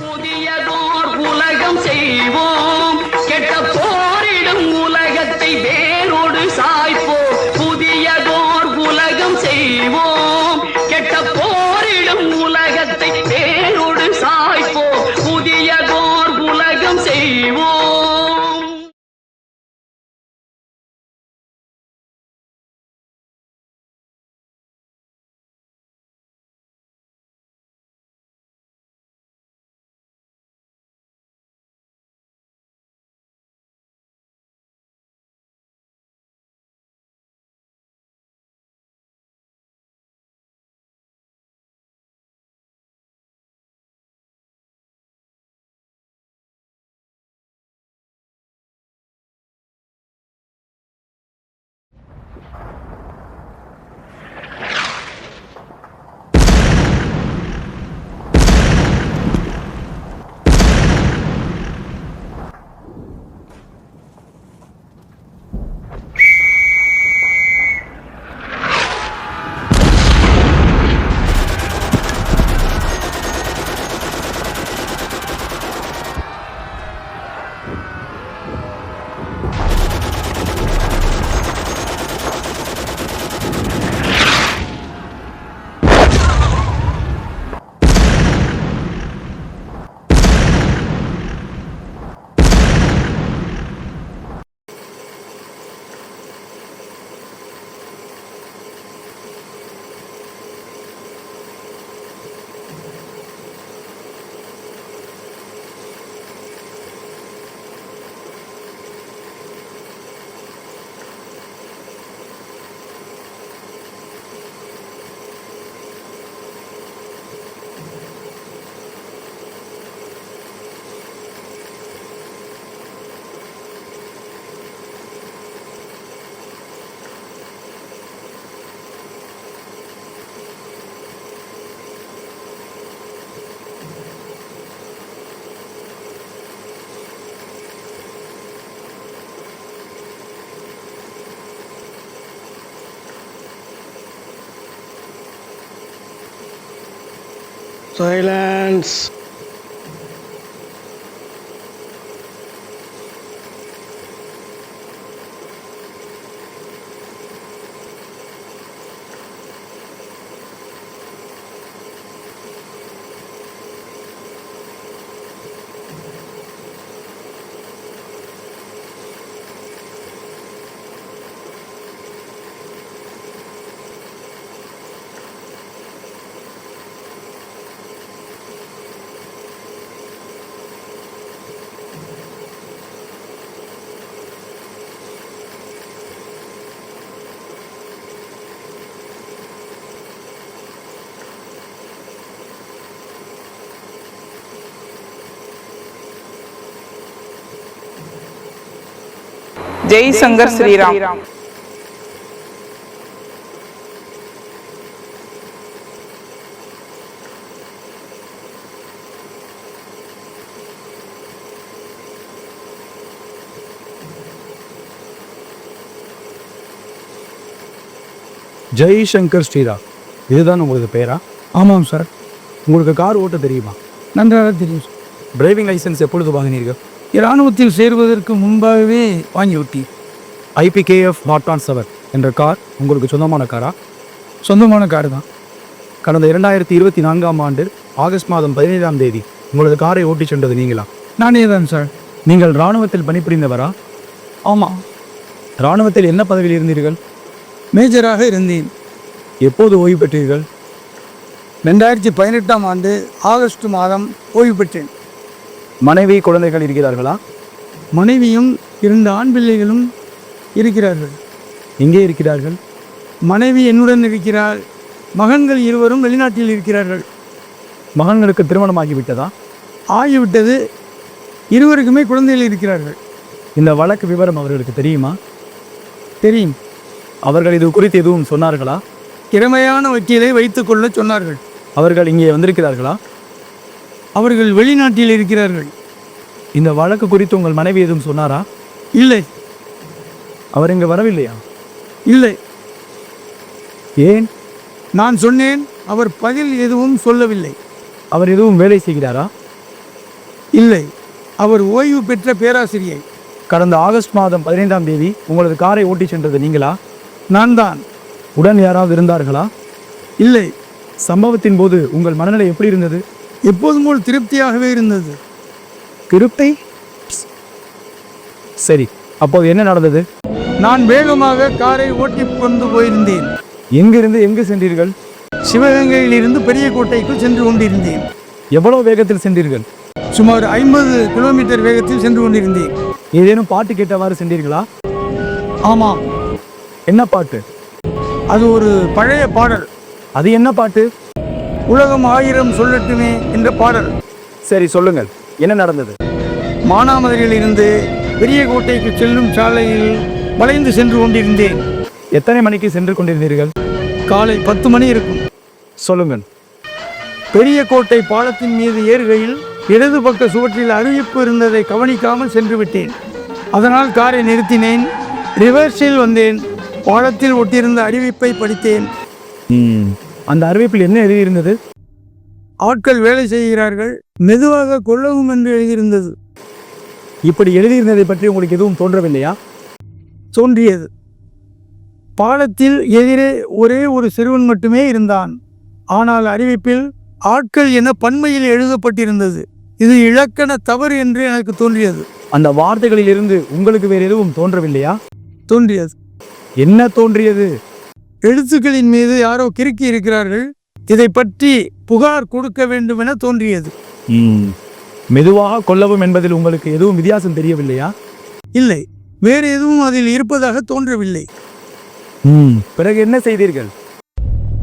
புதியதோர் உலகம் செய்வோம். கெட்ட Silence. ஜெய் சங்கர் ஸ்ரீராம். ஜெய் சங்கர் ஸ்ரீராம். இதுதான் உங்களுக்கு பேரா? ஆமாம் சார். உங்களுக்கு கார் ஓட்ட தெரியுமா? நன்றாக தெரியும் சார். டிரைவிங் லைசென்ஸ் எப்பொழுது வாங்கினீர்கள்? இராணுவத்தில் சேருவதற்கு முன்பாகவே வாங்கி விட்டேன் ஐபிகேஎஃப் நாட் ஆன் செவன் என்ற கார் உங்களுக்கு சொந்தமான காரா? சொந்தமான கார் தான் கடந்த இரண்டாயிரத்தி இருபத்தி நான்காம் ஆண்டு ஆகஸ்ட் மாதம் பதினேழாம் தேதி உங்களது காரை ஓட்டிச் சென்றது நீங்களா? நானே தான் சார் நீங்கள் இராணுவத்தில் பணிபுரிந்தவரா? ஆமாம் இராணுவத்தில் என்ன பதவியில் இருந்தீர்கள்? மேஜராக இருந்தேன். எப்போது ஓய்வு பெற்றீர்கள்? ரெண்டாயிரத்தி பதினெட்டாம் ஆண்டு ஆகஸ்ட் மாதம் ஓய்வு பெற்றேன். மனைவி குழந்தைகள் இருக்கிறார்களா? மனைவியும் இரண்டு ஆண் பிள்ளைகளும் இருக்கிறார்கள். எங்கே இருக்கிறார்கள்? மனைவி என்னுடன் இருக்கிறார் மகன்கள் இருவரும் வெளிநாட்டில் இருக்கிறார்கள். மகன்களுக்கு திருமணமாகிவிட்டதா? ஆகிவிட்டது. இருவருக்குமே குழந்தைகள் இருக்கிறார்கள். இந்த வழக்கு விவரம் அவர்களுக்கு தெரியுமா? தெரியும். அவர்கள் இது குறித்து எதுவும் சொன்னார்களா? திறமையான வக்கீலை வைத்துக்கொள்ள சொன்னார்கள். அவர்கள் இங்கே வந்திருக்கிறார்களா? அவர்கள் வெளிநாட்டில் இருக்கிறார்கள். இந்த வழக்கு குறித்து உங்கள் மனைவி எதுவும் சொன்னாரா? இல்லை. அவர் இங்கே வரவில்லையா? இல்லை. ஏன்? நான் சொன்னேன் அவர் பதில் எதுவும் சொல்லவில்லை. அவர் எதுவும் வேலை செய்கிறாரா? இல்லை. அவர் ஓய்வு பெற்ற பேராசிரியை. கடந்த ஆகஸ்ட் மாதம் பதினைந்தாம் தேதி உங்களது காரை ஓட்டிச் சென்றது நீங்களா? நான் தான். உடன் யாராவது இருந்தார்களா? இல்லை. சம்பவத்தின் போது உங்கள் மனநிலை எப்படி இருந்தது? எப்போதும் போல் திருப்தியாகவே இருந்தது. திருப்தி? சரி அப்போது என்ன நடந்தது? நான் வேகமாக காரை ஓட்டி கொண்டு போயிருந்தேன். எங்கிருந்து எங்கு சென்றீர்கள்? சிவகங்கையிலிருந்து பெரிய கோட்டைக்கு சென்று கொண்டிருந்தேன். எவ்வளவு வேகத்தில் சென்றீர்கள்? சுமார் ஐம்பது கிலோமீட்டர் வேகத்தில் சென்று கொண்டிருந்தேன். ஏதேனும் பாட்டு கேட்டவாறு சென்றீர்களா? ஆமாம் என்ன பாட்டு? அது ஒரு பழைய பாடல். அது என்ன பாட்டு? உலகம் ஆயிரம் சொல்லட்டுமே என்ற பாடல். சரி சொல்லுங்கள். என்ன நடந்தது? மானாமதுரையிலிருந்து பெரிய கோட்டைக்கு செல்லும் சாலையில் வளைந்து சென்று கொண்டிருந்தேன். எத்தனை மணிக்கு சென்று கொண்டிருந்தீர்கள்? காலை பத்து மணி இருக்கும். சொல்லுங்கள். பெரிய கோட்டை பாலத்தின் மீது ஏறுகையில் இடது பக்க சுவற்றில் அறிவிப்பு இருந்ததை கவனிக்காமல் சென்று விட்டேன். அதனால் காரை நிறுத்தினேன். ரிவர்ஸில் வந்தேன். பாலத்தில் ஒட்டியிருந்த அறிவிப்பை படித்தேன். அந்த அறிவிப்பில் என்ன எழுதியிருந்தது? ஆட்கள் வேலை செய்கிறார்கள் மெதுவாக கொள்ளவும் என்று எழுதியிருந்தது. இப்படி எழுதியிருந்ததை பற்றி உங்களுக்கு எதுவும் தோன்றவில்லையா? தோன்றியது. பாலத்தில் எதிரே ஒரே ஒரு சிறுவன் மட்டுமே இருந்தான். ஆனால் அறிவிப்பில் ஆட்கள் என பன்மையில் எழுதப்பட்டிருந்தது. இது இலக்கண தவறு என்று எனக்கு தோன்றியது. அந்த வார்த்தைகளில் இருந்து உங்களுக்கு வேறு எதுவும் தோன்றவில்லையா? தோன்றியது. என்ன தோன்றியது? எழுத்துக்களின் மீது யாரோ கிறுக்கி இருக்கிறார்கள். இதை பற்றி புகார் கொடுக்க வேண்டும் என தோன்றியது மெதுவாக கொல்லவும் என்பதில் உங்களுக்கு எதுவும் வித்தியாசம் தெரியவில்லையா? இல்லை. வேறு எதுவும் அதில் இருப்பதாக தோன்றவில்லை. பிறகு என்ன செய்தீர்கள்?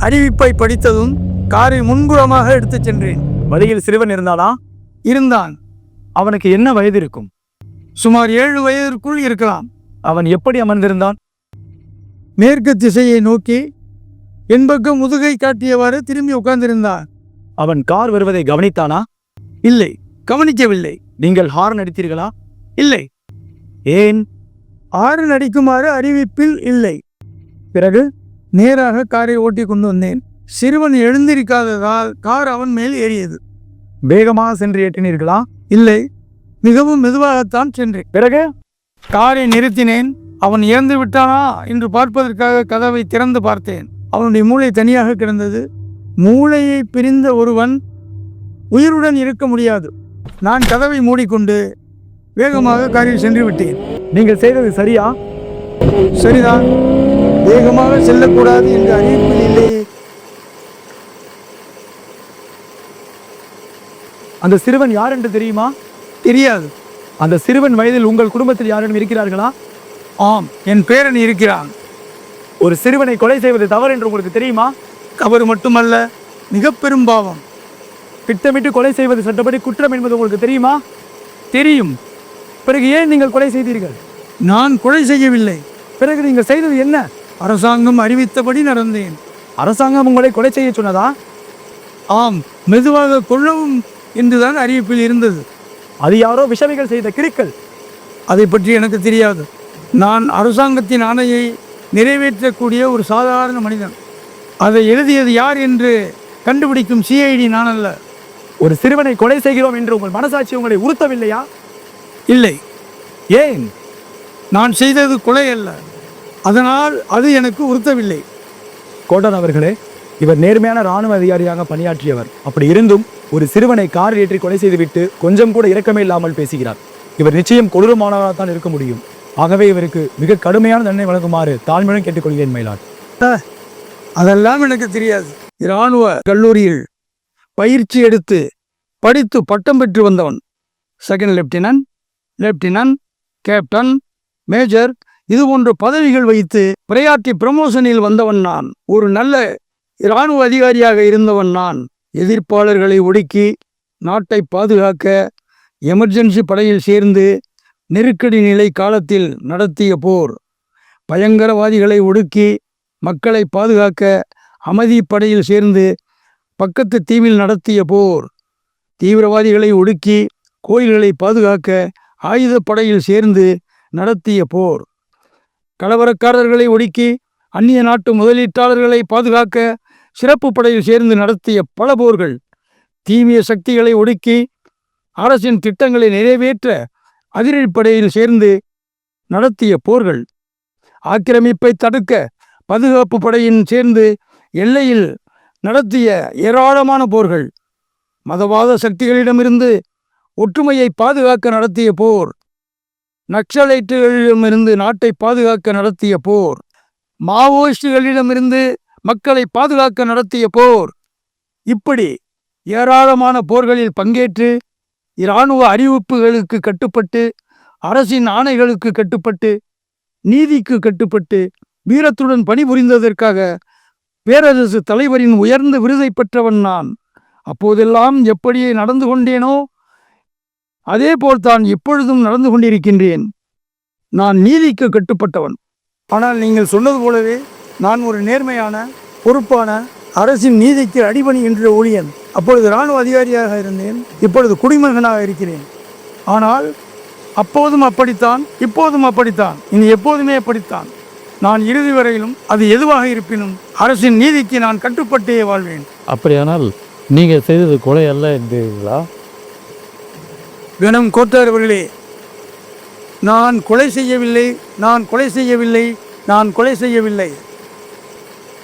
அறிவிப்பை படித்ததும் காரை முன்புறமாக எடுத்துச் சென்றேன். வழியில் சிறுவன் இருந்தானா? இருந்தான். அவனுக்கு என்ன வயது இருக்கும்? சுமார் ஏழு வயதிற்குள் இருக்கலாம். அவன் எப்படி அமர்ந்திருந்தான்? மேற்கு திசையை நோக்கி என் பக்கம் முதுகை காட்டியவாறு திரும்பி உட்கார்ந்திருந்தான் அவன் கார் வருவதை கவனித்தானா? இல்லை கவனிக்கவில்லை. நீங்கள் ஹார்ன் அடித்தீர்களா? இல்லை. ஏன்? ஆறு நடிக்குமாறு அறிவிப்பில் இல்லை. பிறகு நேராக காரை ஓட்டி கொண்டு வந்தேன். சிறுவன் எழுந்திருக்காததால் கார் அவன் மேல் ஏறியது. வேகமாக சென்று ஏற்றினீர்களா இல்லை மிகவும் மெதுவாகத்தான் சென்றேன். பிறகு? காரை நிறுத்தினேன். அவன் இறந்து விட்டானா என்று பார்ப்பதற்காக கதவை திறந்து பார்த்தேன். அவனுடைய மூளை தனியாக கிடந்தது. மூளையை பிரிந்த ஒருவன் உயிருடன் இருக்க முடியாது. நான் கதவை மூடிக்கொண்டு வேகமாக காரில் சென்று விட்டேன். நீங்கள் செய்தது சரியா? சரிதான் வேகமாக செல்லக்கூடாது என்ற அறிவிப்பில் இல்லையே அந்த சிறுவன் யார் என்று தெரியுமா? தெரியாது. அந்த சிறுவன் வயதில் உங்கள் குடும்பத்தில் யாரும் இருக்கிறார்களா? ஆம் என் பேரன் இருக்கிறான். ஒரு சிறுவனை கொலை செய்வது தவறு என்று உங்களுக்கு தெரியுமா? அவர் மட்டுமல்ல மிக பெரும் பாவம். திட்டமிட்டு கொலை செய்வது சட்டப்படி குற்றம் என்பது உங்களுக்கு தெரியுமா? தெரியும். பிறகு ஏன் நீங்கள் கொலை செய்தீர்கள்? நான் கொலை செய்யவில்லை. பிறகு நீங்கள் செய்தது என்ன? அரசாங்கம் அறிவித்தபடி நடந்தேன். அரசாங்கம் உங்களை கொலை செய்ய சொன்னதா? ஆம் மெதுவாக கொள்ளவும் என்றுதான் அறிவிப்பில் இருந்தது. அது யாரோ விஷமிகள் செய்த கிறுக்கல் அதை பற்றி எனக்கு தெரியாது. நான் அரசாங்கத்தின் ஆணையை நிறைவேற்றக்கூடிய ஒரு சாதாரண மனிதன். அதை எழுதியது யார் என்று கண்டுபிடிக்கும் சிஐடி நான் அல்ல. ஒரு சிறுவனை கொலை செய்கிறோம் என்று உங்கள் மனசாட்சி உங்களை உறுத்தவில்லையா? இல்லை. ஏன்? நான் செய்தது கொலை அல்ல. அதனால் அது எனக்கு உறுத்தவில்லை. கோட்டன் அவர்களே இவர் நேர்மையான ராணுவ அதிகாரியாக பணியாற்றியவர். அப்படி இருந்தும் ஒரு சிறுவனை காரில் ஏற்றி கொலை செய்துவிட்டு கொஞ்சம் கூட இரக்கமே இல்லாமல் பேசுகிறார். இவர் நிச்சயம் கொடூரமானவராக தான் இருக்க முடியும். ஆகவே இவருக்கு மிக கடுமையான தண்டனை வழங்குமாறு தாழ்மையுடன் கேட்டுக்கொள்கிறேன் மயிலாட் அதெல்லாம் எனக்கு தெரியாது. இராணுவ கல்லூரியில் பயிற்சி எடுத்து படித்து பட்டம் பெற்று வந்தவன். Second lieutenant lieutenant captain major இது போன்ற பதவிகள் வைத்து பிரயாட்டி ப்ரமோஷனில் வந்தவன் நான். ஒரு நல்ல இராணுவ அதிகாரியாக இருந்தவன் நான். எதிர்ப்பாளர்களை ஒடுக்கி நாட்டை பாதுகாக்க எமர்ஜென்சி படையில் சேர்ந்து நெருக்கடி நிலை காலத்தில் நடத்திய போர். பயங்கரவாதிகளை ஒடுக்கி மக்களை பாதுகாக்க அமைதி படையில் சேர்ந்து பக்கத்து தீவில் நடத்திய போர். தீவிரவாதிகளை ஒடுக்கி கோயில்களை பாதுகாக்க ஆயுதப் படையில் சேர்ந்து நடத்திய போர். கலவரக்காரர்களை ஒடுக்கி அந்நிய நாட்டு முதலீட்டாளர்களை பாதுகாக்க சிறப்பு படையில் சேர்ந்து நடத்திய பல போர்கள். தீவிய சக்திகளை ஒடுக்கி அரசின் திட்டங்களை நிறைவேற்ற அதிரடிப்படையில் சேர்ந்து நடத்திய போர்கள் ஆக்கிரமிப்பை தடுக்க பாதுகாப்பு படையின் சேர்ந்து எல்லையில் நடத்திய ஏராளமான போர்கள் மதவாத சக்திகளிடமிருந்து ஒற்றுமையை பாதுகாக்க நடத்திய போர் நக்சலைட்டுகளிடமிருந்து நாட்டை பாதுகாக்க நடத்திய போர் மாவோயிஸ்டுகளிடமிருந்து மக்களை பாதுகாக்க நடத்திய போர் இப்படி ஏராளமான போர்களில் பங்கேற்று இராணுவ அறிவிப்புகளுக்கு கட்டுப்பட்டு அரசின் ஆணைகளுக்கு கட்டுப்பட்டு நீதிக்கு கட்டுப்பட்டு வீரத்துடன் பணிபுரிந்ததற்காக பேரரசு தலைவரின் உயர்ந்த விருதை பெற்றவன் நான். அப்போதெல்லாம் எப்படி நடந்து கொண்டேனோ அதே போல்தான் இப்பொழுதும் நடந்து கொண்டிருக்கின்றேன். நான் நீதிக்கு கட்டுப்பட்டவன். ஆனால் நீங்கள் சொன்னது போலவே நான் ஒரு நேர்மையான பொறுப்பான அரசின் நீதிக்கு அடிபணிகின்ற ஊழியன். அப்பொழுது இராணுவ அதிகாரியாக இருந்தேன். இப்பொழுது குடிமகனாக இருக்கிறேன். ஆனால் அப்போதும் அப்படித்தான் இப்போதும் அப்படித்தான் இனி எப்போதுமே அப்படித்தான். நான் இறுதி வரையிலும் அது எதுவாக இருப்பினும் அரசின் நீதிக்கு நான் கட்டுப்பட்டே வாழ்வேன். அப்படியானால் நீங்கள் செய்தது கொலை அல்ல என்றீர்களா? கணம் கோட்டார் அவர்களே நான் கொலை செய்யவில்லை நான் கொலை செய்யவில்லை நான் கொலை செய்யவில்லை.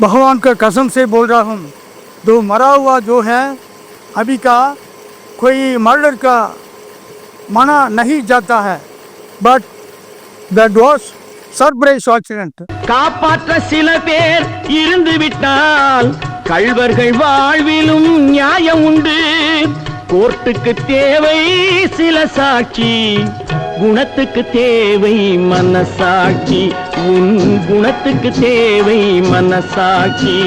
பகவான் கசம் சே போல்றாகும். बोल रहा हूँ जो मरा हुआ जो है अभी का कोई मर्डर का माना नहीं जाता है but that was surprise accident காப்பாற்ற சில பேர் இருந்து விட்டால் கள்வர்கள் வாழ்விலும் நியாயம் உண்டு கோர்ட்டுக்கு தேவை சில சாட்சி குணத்துக்கு தேவை மனசாட்சி. உன் குணத்துக்கு தேவை மனசாட்சி.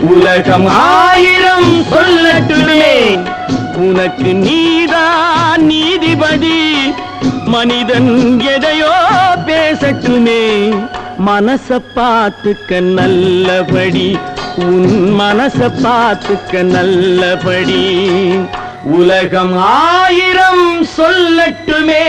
உலகம் ஆயிரம் சொல்லட்டுமே. உனக்கு நீதான் நீதிபதி. மனிதன் எதையோ பேசட்டுமே. மனச பார்த்துக்க நல்லபடி. உன் மனச பார்த்துக்க நல்லபடி. உலகம் ஆயிரம் சொல்லட்டுமே.